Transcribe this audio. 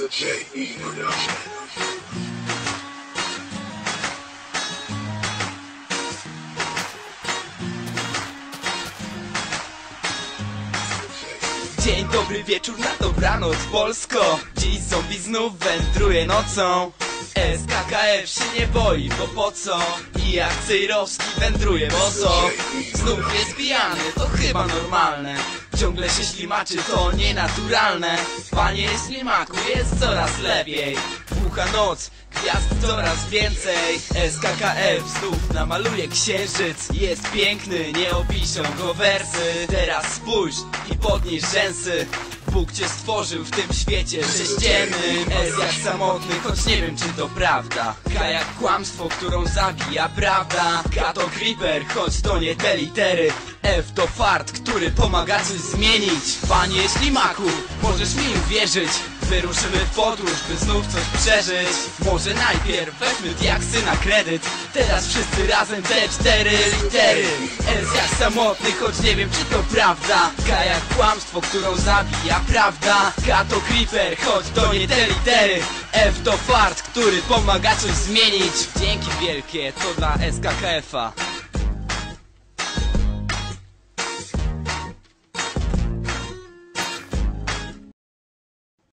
a J.E. production. Dzień dobry wieczór na dobranoc Polsko Dziś zombie znów wędruje nocą SKKF się nie boi, bo po co? I jak Cejrowski wędruje boso Znów jest pijany, to chyba normalne Ciągle się ślimaczy, to nienaturalne? Panie ślimaku, jest coraz lepiej. Bucha noc, gwiazd coraz więcej. SKKF znów namaluje księżyc. Jest piękny, nie opiszą go wersy. Teraz spójrz i podnieś rzęsy. Bóg cię stworzył w tym świecie sześciennym. S jak samotny, choć nie wiem czy to prawda. K jak kłamstwo, którą zabija prawda. K to creeper, choć to nie te litery F to fart, który pomaga coś zmienić. Panie ślimaku, możesz mi uwierzyć Wyruszymy w podróż, by znów coś przeżyć. Może najpierw weźmy diaksy na kredyt. Teraz wszyscy razem te cztery litery. S jak samotny, choć nie wiem czy to prawda. K jak kłamstwo, którą zabija prawda. K to creeper, choć to nie te litery. F to fart, który pomaga coś zmienić. Dzięki wielkie, to dla SKKF-a